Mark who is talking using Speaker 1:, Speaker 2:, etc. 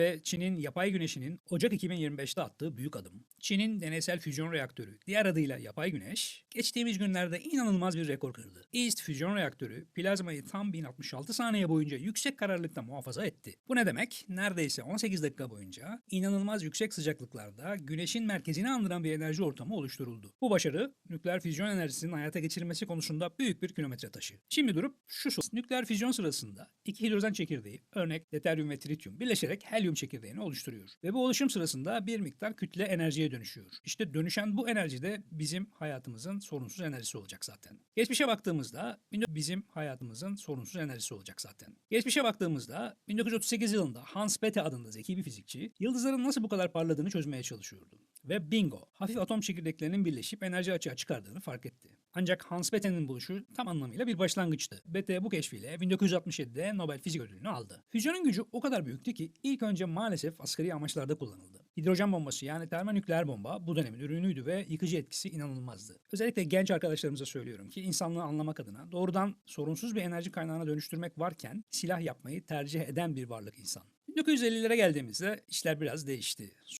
Speaker 1: ve Çin'in yapay güneşinin Ocak 2025'te attığı büyük adım. Çin'in deneysel füzyon reaktörü, diğer adıyla yapay güneş, geçtiğimiz günlerde inanılmaz bir rekor kırdı. East füzyon reaktörü plazmayı tam 1066 saniye boyunca yüksek kararlılıkta muhafaza etti. Bu ne demek? Neredeyse 18 dakika boyunca inanılmaz yüksek sıcaklıklarda güneşin merkezini andıran bir enerji ortamı oluşturuldu. Bu başarı nükleer füzyon enerjisinin hayata geçirilmesi konusunda büyük bir kilometre taşı. Şimdi durup şu şu nükleer füzyon sırasında iki hidrojen çekirdeği, örnek deteryum ve trityum birleşerek helyum çekirdeğini oluşturuyor. Ve bu oluşum sırasında bir miktar kütle enerjiye dönüşüyor. İşte dönüşen bu enerji de bizim hayatımızın sorunsuz enerjisi olacak zaten. Geçmişe baktığımızda bizim hayatımızın sorunsuz enerjisi olacak zaten. Geçmişe baktığımızda 1938 yılında Hans Bethe adında zeki bir fizikçi yıldızların nasıl bu kadar parladığını çözmeye çalışıyordu. Ve bingo, hafif atom çekirdeklerinin birleşip enerji açığa çıkardığını fark etti. Ancak Hans Bethe'nin buluşu tam anlamıyla bir başlangıçtı. Bethe bu keşfiyle 1967'de Nobel Fizik Ödülünü aldı. Füzyonun gücü o kadar büyüktü ki ilk önce maalesef askeri amaçlarda kullanıldı. Hidrojen bombası yani termonükleer bomba bu dönemin ürünüydü ve yıkıcı etkisi inanılmazdı. Özellikle genç arkadaşlarımıza söylüyorum ki insanlığı anlamak adına doğrudan sorunsuz bir enerji kaynağına dönüştürmek varken silah yapmayı tercih eden bir varlık insan. 1950'lere geldiğimizde işler biraz değişti.